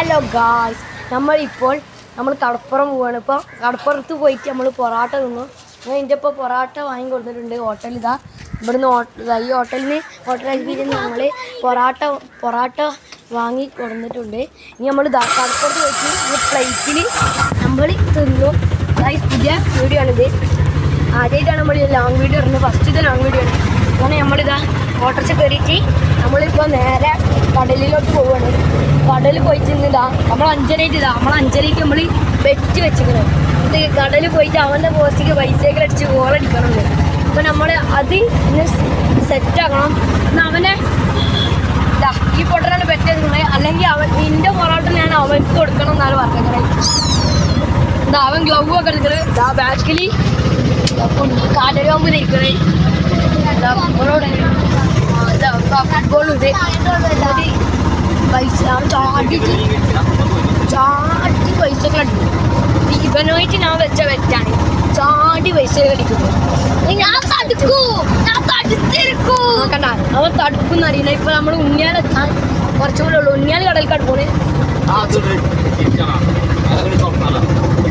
Hello guys നമ്മളിപ്പോൾ നമ്മൾ കടപ്പുറം പോവാണ്. ഇപ്പോൾ കടപ്പുറത്ത് പോയിട്ട് നമ്മൾ പൊറാട്ട തിന്നു. ഞാൻ എന്റെ ഇപ്പോൾ പൊറാട്ട വാങ്ങി കൊടുത്തിട്ടുണ്ട്. ഹോട്ടൽ ഇതാ. ഇവിടുന്ന് ഈ ഹോട്ടലിൽ ഹോട്ടൽ എൽപിയിൽ നമ്മൾ പൊറാട്ട പൊറാട്ട വാങ്ങി കൊടുത്തിട്ടുണ്ട്. ഇനി നമ്മൾ ഇതാ കടപ്പുറത്ത് പോയിട്ട് ഈ പ്ലേറ്റിൽ നമ്മൾ തിന്നു. അതായത് പുതിയ വീഡിയോ ആണിത്. ആദ്യമായിട്ടാണ് നമ്മൾ ലോങ് വീഡിയോ ഇടുന്നത്. ഇത് ലോങ് വീഡിയോ ആണ്. അങ്ങനെ നമ്മളിതാ ഓട്ടർച്ച കയറിയിട്ട് നമ്മളിപ്പോ നേരെ കടലിലോട്ട് പോവാണ്. കടലിൽ പോയിട്ട് നിന്നിതാ നമ്മൾ അഞ്ചരയിട്ട് ഇതാ നമ്മൾ അഞ്ചരയ്ക്ക് നമ്മൾ വെച്ച് വെച്ചിരിക്കണം. ഇത് കടലിൽ പോയിട്ട് അവന്റെ പോസ്റ്റിക്ക് പൈസയൊക്കെ അടിച്ച് ഗോളടിക്കണമുണ്ട് അപ്പോൾ നമ്മൾ അത് ഇന്ന് സെറ്റ് ആക്കണം. എന്നാൽ അവനെ ഇതാ ഈ പൊട്ടനാണ് പറ്റിയത് അല്ലെങ്കിൽ അവൻ നിന്റെ പൊറോട്ട ഞാൻ അവൻക്ക് കൊടുക്കണം എന്നാണ് പറഞ്ഞത് ഇതാ അവൻ ഗ്ലൗ ഒക്കെ എടുക്കുന്നത് ബാക്കിൽ കാലരോമ്പ് നിൽക്കണേ ഫുട്ബോളും ഇത് എന്നിട്ട് പൈസ ചാടിയിട്ട് ചാടി പൈസ അടിക്കും ഇവനായിട്ട് ഞാൻ വെച്ച വെറ്റാണ് ചാടി പൈസ കടിക്കുന്നു ഞാൻ തടുക്കൂ ഞാൻ തടുത്തിരിക്കൂ കണ്ട അവൻ തടുക്കുന്ന അറിയില്ല ഇപ്പൊ നമ്മൾ ഉണ്ണിയാലെത്താൻ കുറച്ചും കൂടെ ഉള്ളു ഉണ്ണിയാൽ കടൽ പോണേ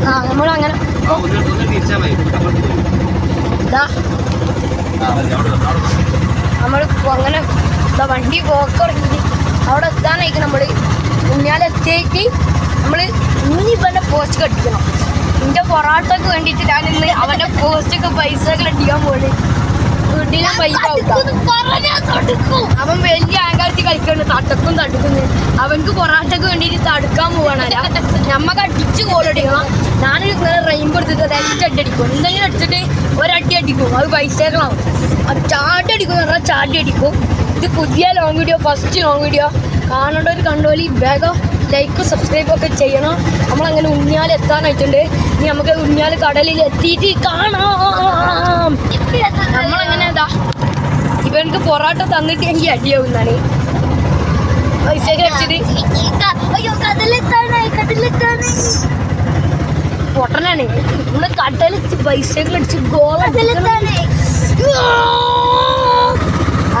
ആ നമ്മളങ്ങനെ നമ്മൾ അങ്ങനെ വണ്ടി പോക്കി അവിടെ എത്താനായിരിക്കും നമ്മൾ ഉണ്ണിയാലെത്തിയിട്ട് നമ്മൾ ഇനി ഇവന്റെ പോസ്റ്റ് കെട്ടിക്കണം എന്റെ പൊറാട്ടക്ക് വേണ്ടിയിട്ട് ഞാൻ ഇന്ന് അവന്റെ പോസ്റ്റൊക്കെ പൈസ ഒക്കെ അടിക്കാൻ പോണ്. വീട്ടിലെ പൈസ അവൻ വലിയ ആങ്കാലത്തിൽ കളിക്കുന്നു തട്ടക്കും തടുക്കുന്നു അവൻക്ക് പൊറാട്ടക്ക് വേണ്ടിയിട്ട് തടുക്കാൻ പോവാണ്. നമ്മക്ക് അടിച്ച് ഞാനൊരു ഇങ്ങനെ റെയിൻബോ എടുത്തിട്ട് അത് ഒറ്റ അടി അടിക്കും. എന്തെങ്കിലും അടിച്ചിട്ട് ഒരടി അടിക്കും. അത് പൈസകളാവും അത് ചാടി അടിക്കും എന്ന് പറഞ്ഞാൽ ചാടി അടിക്കും. ഇത് പുതിയ long video first long video കാണേണ്ടവർ കണ്ടോലി വേഗം ലൈക്ക് സബ്സ്ക്രൈബ് ഒക്കെ ചെയ്യണം. നമ്മളങ്ങനെ ഉണ്ണിയാൽ എത്താനായിട്ടുണ്ട്. ഇനി നമുക്ക് ഉണ്ണിയാൽ കടലിൽ എത്തിയിട്ട് കാണാം. നമ്മളങ്ങനെ എന്താ ഇവനക്ക് പൊറാട്ട തന്നിട്ട് എനിക്ക് അടിയാവുന്നാണ് പൈസ അയ്യോ കടലിൽ കടലെത്താനായി പൊട്ടനാണ്. നമ്മൾ കടലിച്ച് പൈസകൾ അടിച്ച് കടലെത്താനായി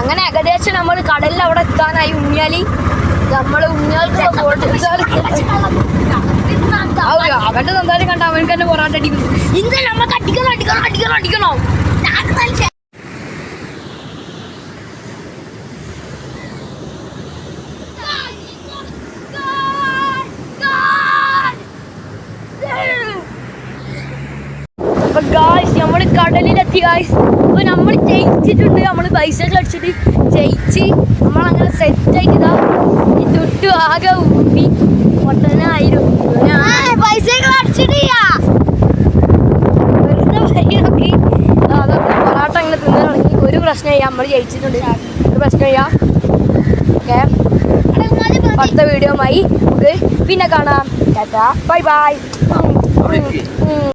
അങ്ങനെ ഏകദേശം നമ്മൾ കടലിൽ അവിടെ എത്താനായി ഉണ്ണിയാലി. നമ്മൾ ഉണ്ണിയാൾക്ക് അവന്റെ സന്താരം കണ്ട അവനക്ക് തന്നെ പൊറാട്ട അടിക്കുന്നു ഇന്ന് നമ്മൾ അടിക്കണം അടിക്കണം അടിക്കണം അടിക്കണം. അപ്പൊ ഗായ്സ് നമ്മൾ കടലിലെത്തി ഗായ്സ് അപ്പൊ നമ്മൾ ജയിച്ചിട്ടുണ്ട്. നമ്മൾ പൈസകൾ അടിച്ചിട്ട് ജയിച്ച് നമ്മളങ്ങനെ സെറ്റായിട്ട് ഇതാ ഈ തൊട്ട് ആകെ ഊപ്പി പൊട്ടനായിരുന്നു പൈസകൾ അടിച്ചിട്ടില്ല. പൊറാട്ട അങ്ങനെ തിന്നു തുടങ്ങി. ഒരു പ്രശ്നമില്ല നമ്മൾ ജയിച്ചിട്ടുണ്ട്. ഒരു പ്രശ്നമില്ല ഓക്കെ. അടുത്ത വീഡിയോ ആയി നമുക്ക് പിന്നെ കാണാം. ടാറ്റാ. Bye bye.